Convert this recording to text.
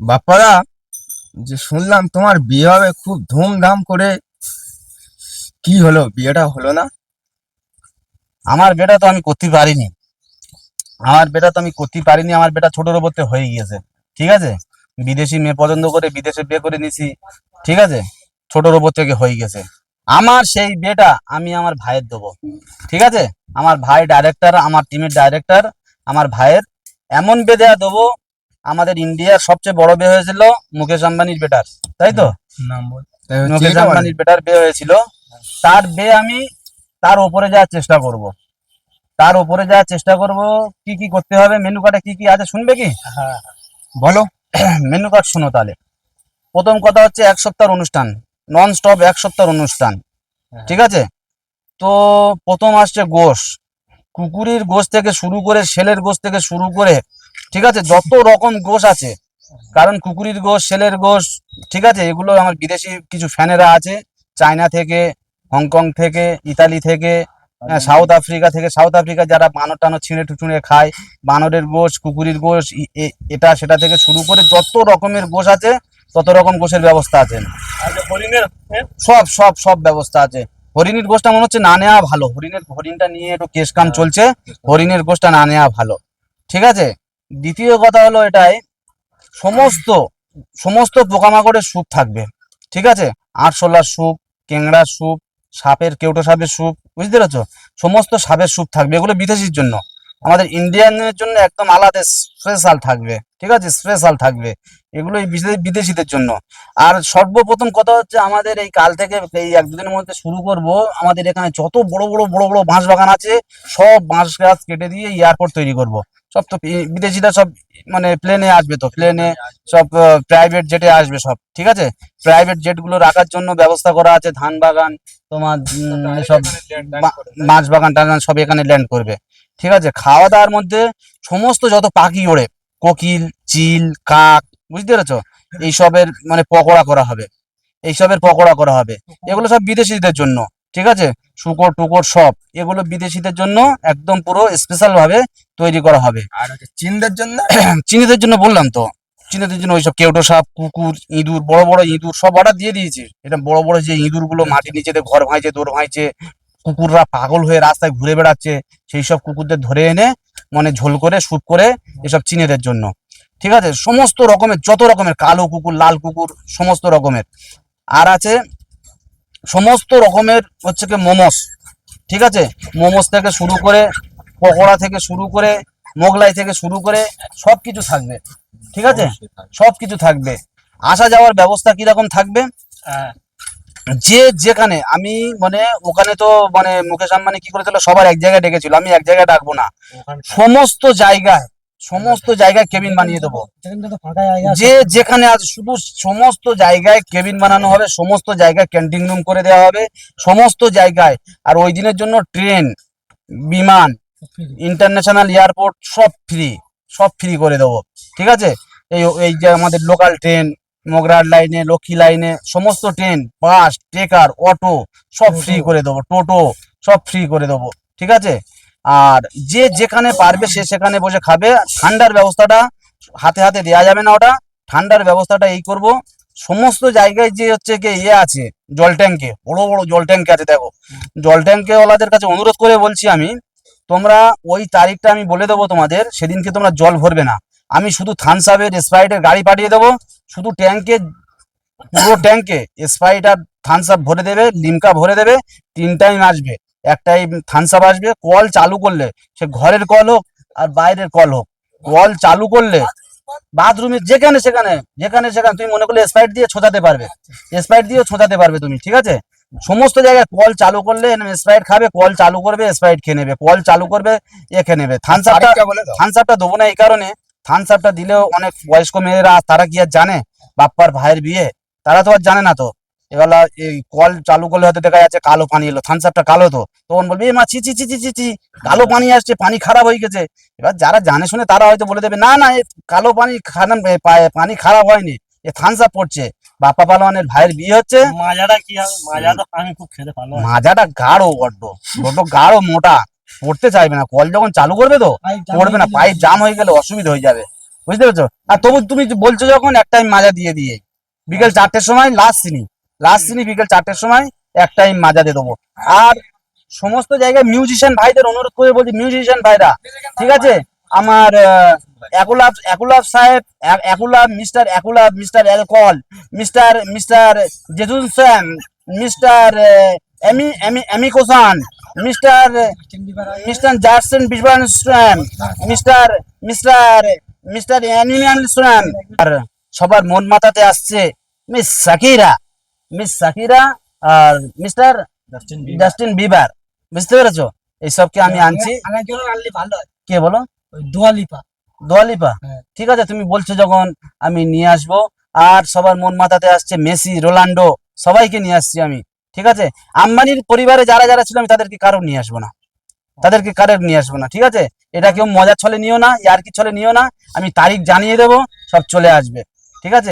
বাপ্পাদা যে শুনলাম তোমার বিয়ে হবে খুব ধুমধাম করে, কি হলো? বিয়েটা হলো না? আমার বেটা তো আমি করতে পারিনি। আমার বেটা তো আমি করতে পারিনি, আমার বেটা ছোট রোবতে হয়ে গিয়েছে। ঠিক আছে? বিদেশি মেয়ে পছন্দ করে, বিদেশে বিয়ে করে নিছি। ঠিক আছে? ছোট রোবত থেকে হয়ে গেছে। আমার সেই বিয়েটা আমি আমার ভাইয়ের দেবো। ঠিক আছে? আমার ভাই ডাইরেক্টর আমার টিমের ডাইরেক্টর আমার ভাইয়ের এমন দেওয়া দেবো আমাদের ইন্ডিয়ার সবচেয়ে বড় বিয়ে হয়েছিল মুকেশ আম্বানির বেটার তাই তো? মুকেশ আম্বানির বেটার বিয়ে হয়েছিল। তার বিয়ে আমি তার উপরে যাওয়ার চেষ্টা করব। তার উপরে যাওয়ার চেষ্টা করব কি কি করতে হবে মেনু কার্ডে কি কি আছে শুনবে কি? বলো। মেনু কার্ড শোনো তাহলে। প্রথম কথা হচ্ছে এক সপ্তাহের অনুষ্ঠান নন স্টপ এক সপ্তাহের অনুষ্ঠান ঠিক আছে? তো প্রথম আসছে গোশ। কুকুরের গোশ থেকে শুরু করে ছেলের গোশ থেকে শুরু করে ঠিক আছে যত রকম গোশ আছে কারণ কুকুরের গোশ ছেলের গোশ ঠিক আছে এগুলো আমার বিদেশি কিছু ফ্যানেরা আছে চায়না থেকে হংকং থেকে ইতালি থেকে হ্যাঁ, সাউথ আফ্রিকা থেকে সাউথ আফ্রিকা যারা বানর টানর ছিঁড়ে টুচুড়ে খায় বানরের গোশ কুকুরের গোশ এটা সেটা থেকে শুরু করে যত রকমের গোশ আছে তত রকম গোশের ব্যবস্থা আছে। সব সব সব ব্যবস্থা আছে। হরিণের গোষ্ঠটা মনে হচ্ছে না নেওয়া ভালো। হরিণের হরিণটা নিয়ে একটু কেস কাম চলছে হরিণের গোষ্ঠটা না নেওয়া ভালো। ঠিক আছে? দ্বিতীয় কথা হলো এটাই, সমস্ত সমস্ত পোকামাকড়ের স্যুপ থাকবে, ঠিক আছে? আরশোলার স্যুপ, কেংড়ার স্যুপ, সাপের, কেউটো সাপের স্যুপ, বুঝতে পেরেছ? সমস্ত সাপের স্যুপ থাকবে, এগুলো বিদেশির জন্য। আমাদের ইন্ডিয়ানের জন্য একদম আলাদা স্পেশাল থাকবে, ঠিক আছে? স্পেশাল থাকবে এগুলো বিদেশিদের জন্য। আর সর্বপ্রথম কথা হচ্ছে আমাদের এই কাল থেকে এই এক দুদিনের মধ্যে শুরু করব, আমাদের এখানে যত বড় বড় বড় বড় বাঁশ বাগান আছে, সব বাঁশ গাছ কেটে দিয়ে এয়ারপোর্ট তৈরি করব। সব তো বিদেশিরা সব মানে প্লেনে আসবে তো প্লেনে সব প্রাইভেট জেটে আসবে সব ঠিক আছে? প্রাইভেট জেটগুলো রাখার জন্য ব্যবস্থা করা আছে ধান বাগান তোমার সব মাছ বাগান টাগান সব এখানে ল্যান্ড করবে ঠিক আছে? খাওয়া দাওয়ার মধ্যে সমস্ত যত পাখি ওড়ে কোকিল চিল কাক বুঝতে পেরেছ? এইসবের মানে পকোড়া করা হবে এইসবের পকোড়া করা হবে এগুলো সব বিদেশিদের জন্য ঠিক আছে? শুকর টুকর সব এগুলো বিদেশিদের জন্য একদম পুরো স্পেশাল ভাবে তৈরি করা হবে। আর চিনদের জন্য? চীনেদের জন্য বললাম তো চীনেদের জন্য ওইসব কেউটো সাপ কুকুর ইঁদুর বড় বড় ইঁদুর সব অর্ডার দিয়ে দিয়েছে। এটা বড় বড় যে ইঁদুরগুলো মাটির নিচেতে ঘর ভাঙছে দৌড় ভাঙছে কুকুররা পাগল হয়ে রাস্তায় ঘুরে বেড়াচ্ছে সেই সব কুকুরদের ধরে এনে মানে ঝোল করে স্যুপ করে এসব চীনেদের জন্য। ঠিক আছে? সমস্ত রকমের যত রকমের কালো কুকুর লাল কুকুর সমস্ত রকমের। আর আছে সমস্ত রকমের হচ্ছে কি মোমোস ঠিক আছে? মোমোস থেকে শুরু করে পকোড়া থেকে শুরু করে মোগলাই থেকে শুরু করে সব কিছু থাকবে ঠিক আছে? সব কিছু থাকবে। আসা যাওয়ার ব্যবস্থা কীরকম থাকবে? যে যেখানে আমি মানে ওখানে তো মানে মুকেশ আম্বানি কি করেছিল? সবার এক জায়গায় ডেকেছিল আমি এক জায়গায় ডাকবো না। সমস্ত জায়গায় সমস্ত জায়গায় কেবিন বানিয়ে দেবো। যে যেখানে আছে, শুধু সমস্ত জায়গায় কেবিন বানানো হবে, সমস্ত জায়গায় ক্যান্টিন রুম করে দেওয়া হবে, সমস্ত জায়গায়। আর ওই দিনের জন্য ট্রেন, বিমান, ইন্টারন্যাশনাল এয়ারপোর্ট সব ফ্রি সব ফ্রি করে দেবো। ঠিক আছে? এই এই যে আমাদের লোকাল ট্রেন মগরার লাইনে লক্ষ্মী লাইনে সমস্ত ট্রেন বাস ট্রেকার অটো সব ফ্রি করে দেবো, টোটো সব ফ্রি করে দেবো। ঠিক আছে? আর যে যেখানে পারবে সে সেখানে বসে খাবে। ঠান্ডার ব্যবস্থাটা হাতে হাতে দেওয়া যাবে না ওটা। ঠান্ডার ব্যবস্থাটা এই করব। সমস্ত জায়গায় যে হচ্ছে কি ইয়ে আছে, জল ট্যাঙ্কে বড় বড় জল ট্যাঙ্কে আছে, দেখো। জল ট্যাঙ্কে ওলাদের কাছে অনুরোধ করে বলছি আমি, তোমরা ওই তারিখটা আমি বলে দেবো তোমাদের, সেদিনকে তোমরা জল ভরবে না। আমি শুধু থানসাপের স্প্রাইটের গাড়ি পাঠিয়ে দেবো, শুধু ট্যাঙ্কে পুরো ট্যাঙ্কে স্প্রাইট আর থানসাপ ভরে দেবে, লিমকা ভরে দেবে, তিন টাইম আসবে। এক টাইম থানসাপ আসবে কল চালু করলে সে ঘরের কল হোক আর বাইরের কল হোক। কল চালু করলে বাথরুমে যেখানে সেখানে যেখানে সেখানে তুমি মনে করলে স্প্রাইট দিয়ে ছোঁচাতে পারবে। স্প্রাইট দিয়েও ছোঁচাতে পারবে তুমি ঠিক আছে? সমস্ত জায়গায় কল চালু করলে স্প্রাইট খাবে কল চালু করবে স্প্রাইট খেয়ে নেবে। কল চালু করবে এ খেয়ে নেবে। থানসাপটা আপটা দেবো না এই কারণে। থামস আপটা দিলেও অনেক বয়স্ক মেয়েরা তারা কি আর জানে? বাপ্পার ভাইয়ের বিয়ে তারা তো আর জানে না তো। এবার এই কল চালু করলে হয়তো দেখা যাচ্ছে কালো পানি এলো থামস আপটা কালো তো। তখন বলবে এ মা চি চি চি চি চি চি কালো পানি আসছে পানি খারাপ হয়ে গেছে। এবার যারা জানে শুনে তারা হয়তো বলে দেবে না না এ কালো পানি খারাপ পানি খারাপ হয়নি এ থামস পড়ছে। বাপ্পা পালোয়ানের ভাইয়ের বিয়ে হচ্ছে। মাজাটা কি হবে? মাজা তো আমি খুব খেতে ভালো মাজাটা গাঢ় বড্ড বড্ড গাঢ় মোটা পড়তে চাইবে না। কল যখন চালু করবে তো পড়বে না পাইপ জাম হয়ে গেলে অসুবিধা হয়ে যাবে। বুঝতে পেরেছ? আর তবু তুমি বলছো যখন এক টাইম মাজা দিয়ে দিয়ে। বিকেল চারটের সময় লাস্ট চিনি লাস্ট চিনি বিকেল চারটের সময় এক টাইম মাজা দিয়ে দেবো। আর সমস্ত জায়গায় মিউজিশিয়ান ভাইদের অনুরোধ করে বলছি মিউজিশিয়ান ভাইরা, ঠিক আছে? আমার একুলাভ একুলাভ সাহেব একুলাভ মিস্টার একুলাভ mister alcohol mister mister জেজুন Sam mister Amy Amy Amy কোসান mister mister জার্সেন বিশবান স্ট্র্যাম মিস্টার মিস্টার মিস্টার অ্যানিম্যাল স্ট্র্যাম আর সবার মন মাথাতে আসছে, মিস সাকিরা। মিস সাকিরা আর মিস্টার জাস্টিন বিবার বুঝতে পেরেছ? এইসবকে আমি আনছি। হয়। কে বলো? দোয়ালিপা দোয়ালিপা হ্যাঁ। ঠিক আছে তুমি বলছো যখন আমি নিয়ে আসব। আর সবার মন মাথাতে আসছে মেসি রোনাল্ডো সবাইকে নিয়ে আসছি আমি। ঠিক আছে? আম্বানির পরিবারে যারা যারা ছিল আমি তাদেরকে কারও নিয়ে আসব না। তাদেরকে কারও নিয়ে আসব না ঠিক আছে? এটা কেউ মজার ছলে নিও না ইয়ার কি ছলে নিও না। আমি তারিখ জানিয়ে দেবো সব চলে আসবে। ঠিক আছে?